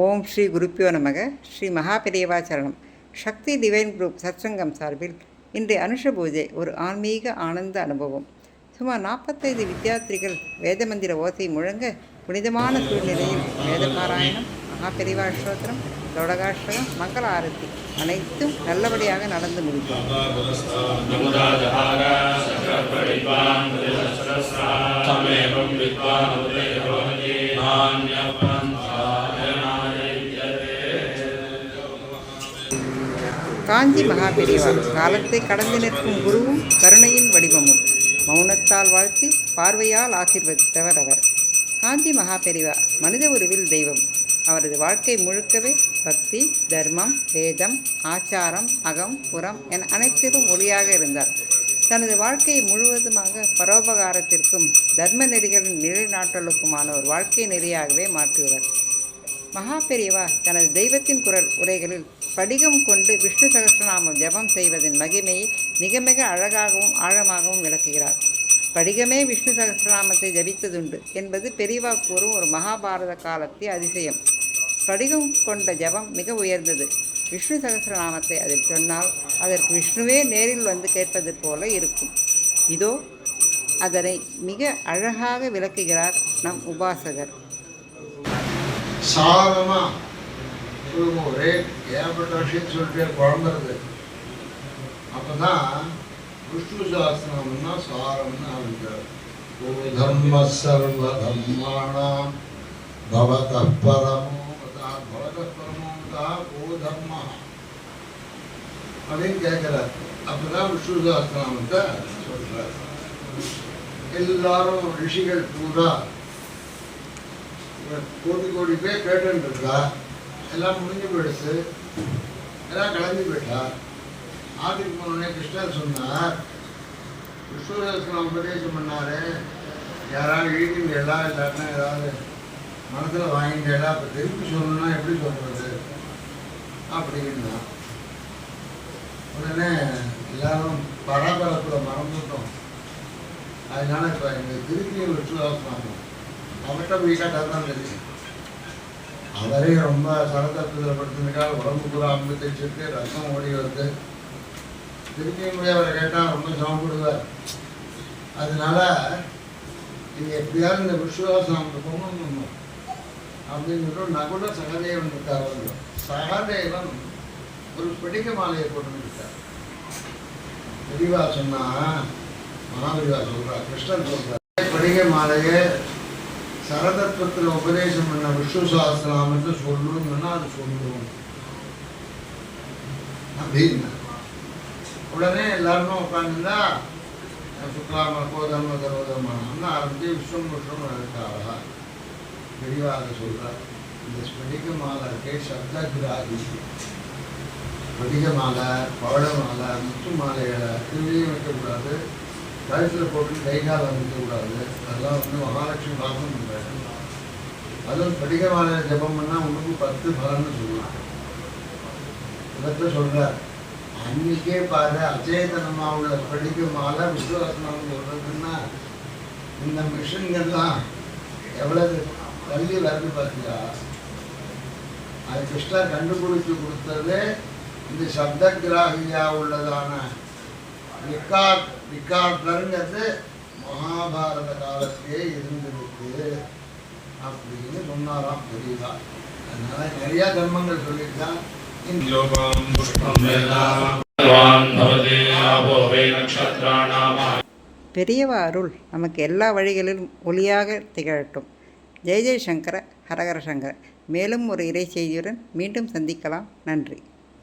ஓம் ஸ்ரீ குருப்பியோ நமக. ஸ்ரீ மகாபிரியவாச்சரணம் சக்தி டிவைன் குரூப் சத்சங்கம் சார்பில் இன்றைய அனுஷ பூஜை ஒரு ஆன்மீக ஆனந்த அனுபவம். சுமார் நாற்பத்தைந்து வித்யார்த்திகள் வேதமந்திர ஓசை முழங்க புனிதமான சூழ்நிலையில் வேத பாராயணம் மகாபெரிவா அஷ்டோத்திரம் தொடகாஷ்டகம் மங்கள ஆரத்தி அனைத்தும் நல்லபடியாக நடந்து முடிக்கும் காஞ்சி மகாபெரிவா காலத்தை கடந்து நிற்கும் குருவும் கருணையின் வடிவமும். மௌனத்தால் வாழ்த்தி பார்வையால் ஆசிர்வதித்தவர் அவர். காஞ்சி மகாபெரிவா மனித உருவில் தெய்வம். அவரது வாழ்க்கை முழுக்கவே பக்தி தர்மம் வேதம் ஆச்சாரம் அகம் புறம் என அனைத்திலும் ஒளியாக இருந்தார். தனது வாழ்க்கையை முழுவதுமாக பரோபகாரத்திற்கும் தர்ம நெறிகளின் நிலைநாட்டலுக்குமான ஒரு வாழ்க்கை நெறியாகவே மாற்றியவர். மகா பெரியவா தனது தெய்வத்தின் குரல் உரைகளில் படிகம் கொண்டு விஷ்ணு சகஸ்ரநாமம் ஜெபம் செய்வதன் மகிமையை மிக மிக அழகாகவும் ஆழமாகவும் விளக்குகிறார். படிகமே விஷ்ணு சகஸ்ரநாமத்தை ஜபித்ததுண்டு என்பது பெரியவா கூறும் ஒரு மகாபாரத காலத்திய அதிசயம். படிகம் கொண்ட ஜபம் மிக உயர்ந்தது. விஷ்ணு சகஸ்ரநாமத்தை அதில் சொன்னால் அதற்கு விஷ்ணுவே நேரில் வந்து கேட்பது போல இருக்கும். இதோ அதனை மிக அழகாக விளக்குகிறார் நம் உபாசகர். சாதமா சொல்லுங்க ஒரே ஏகப்பட்ட விஷயம் சொல்லிட்டே குழம்புறது அப்பதான் விஷ்ணு சாஸ்திரம்னா சாரம்னு ஆரம்பிக்கிறார் ஓ தர்ம சர்வ தர்மாணாம் பவத பரமோ மதா பவத பரமோ மதா ஓ தர்மா அப்படின்னு கேட்கிறார் அப்பதான் விஷ்ணு சாஸ்திரநாமத்தை சொல்றார் எல்லாரும் ரிஷிகள் பூரா கோடி கோடி பேர் கேட்டுன்னு இருக்கா? எல்லாம் முடிஞ்சு போயிடுச்சு. எல்லாம் கிளம்பி போயிட்டா? ஆட்டுக்கு போனோடனே கிருஷ்ணர் சொன்னார் விஸ்வநாதன் உபதேசம் பண்ணாரு. யாராவது எழுதிங்களா இல்லாட்டினா ஏதாவது மனசில் வாங்கிங்களா இப்போ திருப்பி சொல்லணும்னா எப்படி சொல்றது? அப்படின்னா உடனே எல்லாரும் பரபரப்பில் மறந்துட்டோம். அதனால இப்போ எங்கள் திருப்பியும் விஸ்வதாசனம் அவர்கிட்ட போய் தான் தெரியும். அவரே ரொம்ப சரதத்தில் படுத்திருக்காரு. உடம்பு பூரா அம்பு தைச்சிருக்கு ரத்தம் ஓடி வருது. திருப்பியும் போய் அவரை கேட்டால் ரொம்ப சமப்படுவார் அதனால நீங்கள் எப்படியாவது இந்த விஸ்வாசம் கொண்டு வந்துடணும் அப்படின்னு சொல்லிட்டு நகுல சகதேவன் இருக்கார் அவர் சகதேவன் ஒரு பிடிக்க மாலையை போட்டு இருக்கார். பெரியவா சொன்னா மகாபெரிவா சொல்றா கிருஷ்ணன் சொல்றார். படிக மாலையை சரதத்துவத்தில் உபதேசம் பண்ண விஷ்ணு சாஸ்திராமத்தை சொல்லணும்னு சொன்னா அது சொல்லுவோம் அப்படின்னா உடனே எல்லாருமே உட்காந்துருந்தா சுக்லாம கோதம் சர்வதர்மன்னு ஆரம்பித்து விஸ்வம் விஷ்ணம் இருக்காளா பெரியவா அதை இந்த ஸ்படிக மாலை இருக்கே சப்தகிராதி ஸ்படிக மாலை பவள மாலை முத்து மாலைகளை திரும்பியும் வைக்கக்கூடாது. கழுத்தில் போட்டு கை கால் அமைக்கக்கூடாது அதெல்லாம் வந்து மகாலட்சுமி வாசம் பண்ணுறாங்க அதுவும் படிக்க மாலை ஜபம் பண்ணால் உனக்கு பத்து பலன்னு சொல்லலாம் இவற்றை சொல்கிறார் அன்னைக்கே பாரு அச்சேதனமாக உள்ள படிக்க மாலை விசுவாசனம் சொல்கிறதுன்னா இந்த மிஷின்கள்லாம் எவ்வளவு கல்வி வருது பார்த்தியா அது கிருஷ்ணா கண்டுபிடிச்சு கொடுத்தது இந்த சப்த கிராகியா உள்ளதான ரிக்கார்ட் விகார்பனருங்கிறது மகாபாரத காலத்திலே இருந்திருக்கு அப்படின்னு சொன்னாராம் பெரியதா. அதனால நிறைய தர்மங்கள் சொல்லியிருக்கான் பெரியவா அருள் நமக்கு எல்லா வழிகளிலும் ஒளியாக திகழட்டும். ஜெய ஜெய்சங்கர ஹரஹர சங்கர. மேலும் ஒரு இறை செய்தியுடன் மீண்டும் சந்திக்கலாம். நன்றி.